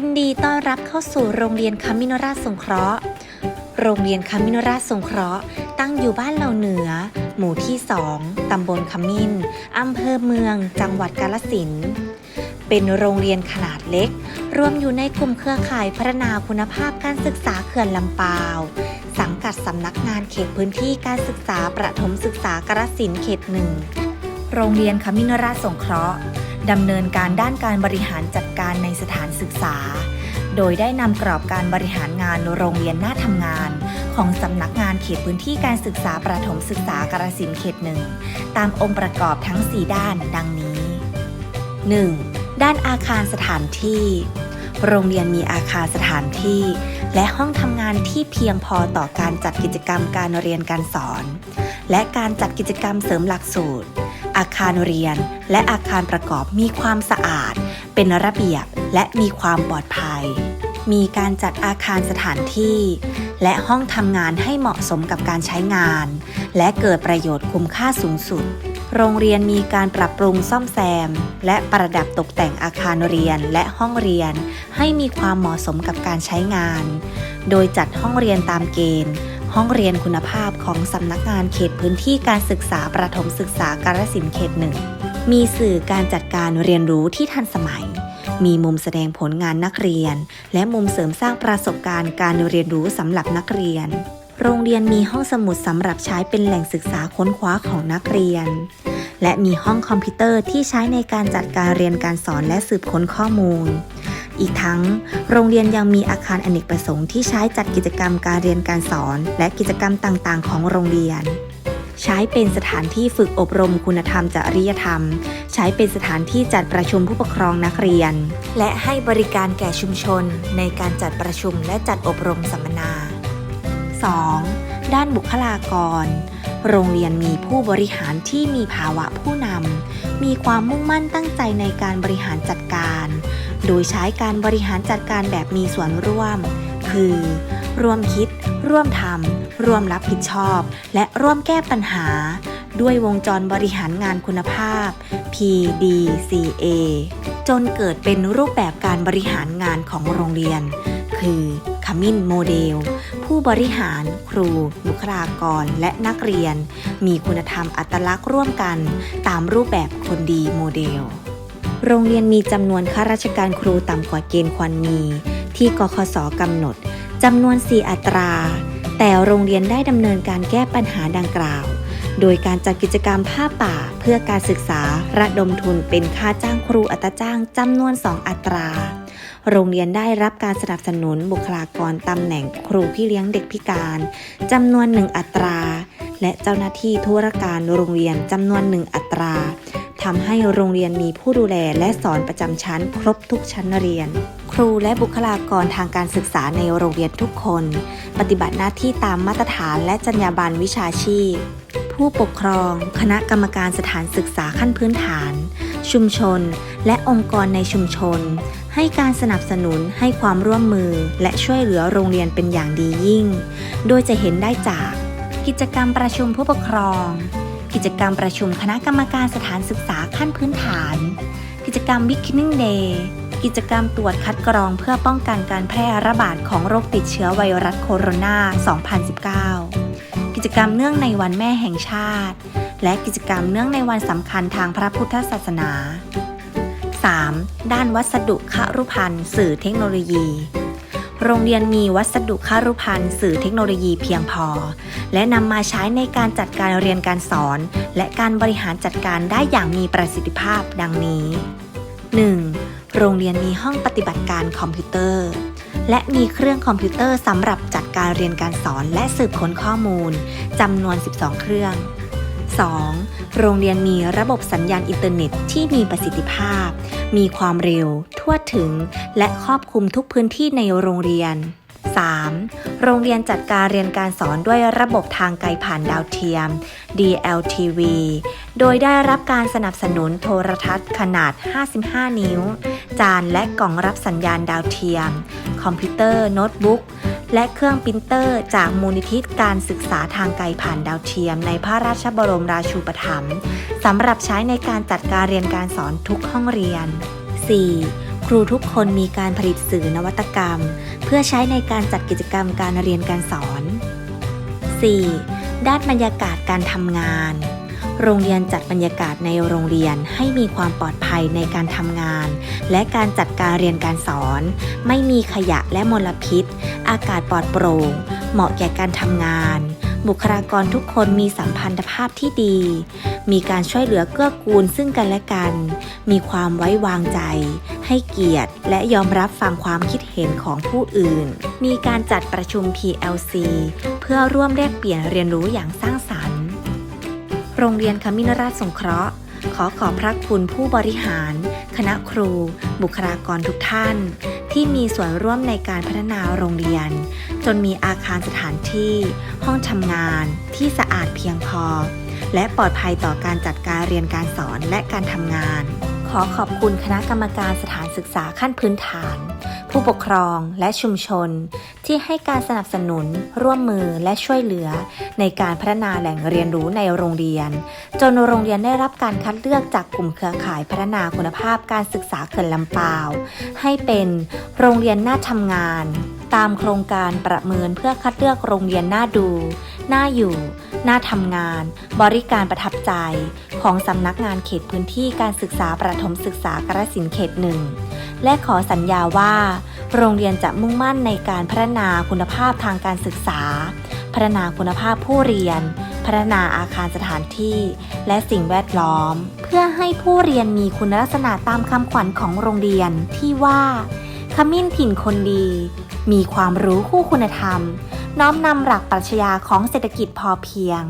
ยินดีต้อนรับเข้าสู่โรงเรียนคามินราชสงเคราะห์ โรงเรียนคามินราชสงเคราะห์ ตั้งอยู่บ้านเหล่าเหนือ หมู่ที่2ตำบลขมินอำเภอเมือง จังหวัดกาฬสิน เป็นโรงเรียนขนาดเล็ก รวมอยู่ในกลุ่มเครือข่ายพัฒนาคุณภาพการศึกษาเขื่อนลำปาว สังกัดสำนักงานเขตพื้นที่การศึกษาประถมศึกษากาฬสินเขตหนึ่ง โรงเรียนคมินราชสงเคราะห์ ดำเนินการด้านการบริหารจัดการในสถานศึกษา โดยได้นำกรอบการบริหารงานโรงเรียนหน้าทำงาน ของสำนักงานเขตพื้นที่การศึกษาประถมศึกษากาฬสินเขตหนึ่งตามองค์ประกอบทั้ง 4 ด้านดังนี้ 1. ด้านอาคารสถานที่ โรงเรียนมีอาคารสถานที่ และห้องทำงานที่เพียงพอต่อการจัดกิจกรรมการเรียนการสอน และการจัดกิจกรรมเสริมหลักสูตร อาคารเรียน และอาคารประกอบมีความสะอาด เป็นระเบียบและมีความปลอดภัย มีการจัดอาคารสถานที่ และห้องทำงานให้เหมาะสมกับการใช้งาน และเกิดประโยชน์คุ้มค่าสูงสุด โรงเรียนมีการปรับปรุงซ่อมแซม และประดับตกแต่งอาคารเรียนและห้องเรียน ให้มีความเหมาะสมกับการใช้งาน โดยจัดห้องเรียนตามเกณฑ์ ห้องเรียนคุณภาพของสำนักงานเขตพื้นที่การศึกษาประถมศึกษากาฬสินธุ์เขตหนึ่งมีสื่อการจัดการเรียนรู้ที่ทันสมัย มีมุมแสดงผลงานนักเรียน และมุมเสริมสร้างประสบการณ์การเรียนรู้สำหรับนักเรียน โรงเรียนมีห้องสมุดสำหรับใช้เป็นแหล่งศึกษาค้นคว้าของนักเรียน และมีห้องคอมพิวเตอร์ที่ใช้ในการจัดการเรียนการสอนและสืบค้นข้อมูล อีกทั้ง โรงเรียนยังมีอาคารอเนกประสงค์ที่ใช้จัดกิจกรรมการเรียนการสอน และกิจกรรมต่างๆ ของโรงเรียน ใช้เป็นสถานที่ฝึกอบรมคุณธรรมจริยธรรม ใช้เป็นสถานที่จัดประชุมผู้ปกครองนักเรียน และให้บริการแก่ชุมชน ในการจัดประชุมและจัดอบรมสัมมนา 2. ด้านบุคลากร โรงเรียนมีผู้บริหารที่มีภาวะผู้นำมีความมุ่งมั่นตั้งใจในการบริหารจัดการ โดยใช้การบริหารจัดการแบบมีส่วนร่วม คือ ร่วมคิด ร่วมทำร่วมรับผิดชอบ และร่วมแก้ปัญหา ด้วยวงจรบริหารงานคุณภาพ PDCA จนเกิดเป็นรูปแบบการบริหารงานของโรงเรียน คือขมิ้นโมเดล ผู้บริหาร ครู บุคลากร และนักเรียน มีคุณธรรมอัตลักษณ์ร่วมกัน ตามรูปแบบคนดีโมเดล โรงเรียนมีจำนวนข้าราชการครูต่ำกว่าเกณฑ์ควรมี ที่กคสกำหนดจำนวน 4 อัตรา แต่โรงเรียนได้ดำเนินการแก้ปัญหาดังกล่าว โดยการจัดกิจกรรมผ้าป่าเพื่อการศึกษาระดมทุนเป็นค่าจ้างครูอัตราจ้างจำนวน 2 อัตรา โรงเรียนได้รับการสนับสนุนบุคลากรตำแหน่งครูพี่เลี้ยงเด็กพิการจำนวน1อัตรา และเจ้าหน้าที่ธุรการโรงเรียนจำนวน1อัตรา ทำให้โรงเรียนมีผู้ดูแลและสอนประจำชั้น ครบทุกชั้นเรียน ครูและบุคลากรทางการศึกษาในโรงเรียนทุกคน ปฏิบัติหน้าที่ตามมาตรฐานและจรรยาบรรณวิชาชีพ ผู้ปกครอง คณะกรรมการสถานศึกษาขั้นพื้นฐาน ชุมชน และองค์กรในชุมชน ให้การสนับสนุนให้ความร่วมมือ และช่วยเหลือโรงเรียนเป็นอย่างดียิ่ง โดยจะเห็นได้จาก กิจกรรมประชุมผู้ปกครอง กิจกรรมประชุมคณะกรรมการสถานศึกษาขั้นพื้นฐาน กิจกรรม Beginning Day กิจกรรมตรวจคัดกรองเพื่อป้องกันการแพร่ระบาดของโรคติดเชื้อไวรัสโคโรนา 2019 กิจกรรมเนื่องในวันแม่แห่งชาติ และกิจกรรมเนื่องในวันสำคัญทางพระพุทธศาสนา 3. ด้านวัสดุครุภัณฑ์สื่อเทคโนโลยี โรงเรียนมีวัสดุคารุภัณฑ์สื่อเทคโนโลยีเพียงพอ และนำมาใช้ในการจัดการเรียนการสอน และการบริหารจัดการได้อย่างมีประสิทธิภาพดังนี้ 1. โรงเรียนมีห้องปฏิบัติการคอมพิวเตอร์ และมีเครื่องคอมพิวเตอร์สำหรับจัดการเรียนการสอนและสืบค้นข้อมูลจำนวน 12 เครื่อง 2. โรงเรียนมีระบบสัญญาณอินเทอร์เน็ตที่มีประสิทธิภาพ มีความเร็ว ทั่วถึง และครอบคลุมทุกพื้นที่ในโรงเรียน 3. โรงเรียนจัดการเรียนการสอนด้วยระบบทางไกลผ่านดาวเทียม DLTV โดยได้รับการสนับสนุนโทรทัศน์ขนาด 55 นิ้ว จานและกล่องรับสัญญาณดาวเทียม คอมพิวเตอร์ โน้ตบุ๊ก และเครื่องปรินเตอร์ จากมูลนิธิการศึกษาทางไกลผ่านดาวเทียม ในพระราชบรมราชูปถัมภ์สำหรับใช้ในการจัดการเรียนการสอนทุกห้องเรียน 4. ครูทุกคนมีการผลิตสื่อนวัตกรรม เพื่อใช้ในการจัดกิจกรรมการเรียนการสอน 4. ด้านบรรยากาศการทำงาน โรงเรียนจัดบรรยากาศในโรงเรียนให้มีความปลอดภัยในการทำงาน และการจัดการเรียนการสอน ไม่มีขยะและมลพิษ อากาศปลอดโปร่ง เหมาะแก่การทำงาน บุคลากรทุกคนมีสัมพันธภาพที่ดี มีการช่วยเหลือเกื้อกูลซึ่งกันและกัน มีความไว้วางใจ ให้เกียรติ และยอมรับฟังความคิดเห็นของผู้อื่น มีการจัดประชุม PLC เพื่อร่วมแลกเปลี่ยนเรียนรู้อย่างสร้างสรรค์ โรงเรียนคมินราชสงเคราะห์ ขอขอบพระคุณผู้บริหาร คณะครู บุคลากรทุกท่าน ที่มีส่วนร่วมในการพัฒนาโรงเรียน จนมีอาคารสถานที่ ห้องทำงานที่สะอาดเพียงพอ และปลอดภัยต่อการจัดการเรียนการสอนและการทำงาน ขอขอบคุณคณะกรรมการสถานศึกษาขั้นพื้นฐาน ผู้ปกครองและชุมชน ที่ให้การสนับสนุน ร่วมมือและช่วยเหลือ ในการพัฒนาแหล่งเรียนรู้ในโรงเรียน จนโรงเรียนได้รับการคัดเลือกจากกลุ่มเครือข่ายพัฒนาคุณภาพการศึกษาเขื่อนลำปาว ให้เป็นโรงเรียนน่าทำงาน ตามโครงการประเมินเพื่อคัดเลือกโรงเรียนน่าดู น่าอยู่ น่าทำงาน บริการประทับใจ ของสำนักงานเขตพื้นที่การศึกษาประถมศึกษากระสินเขตหนึ่ง และขอสัญญาว่า โรงเรียนจะมุ่งมั่นในการพัฒนาคุณภาพทางการศึกษา พัฒนาคุณภาพผู้เรียน พัฒนาอาคารสถานที่ และสิ่งแวดล้อม เพื่อให้ผู้เรียนมีคุณลักษณะตามคำขวัญของโรงเรียนที่ว่าขมิ้นถิ่นคนดี มีความรู้คู่คุณธรรม น้อมนำหลักปรัชญาของเศรษฐกิจพอเพียง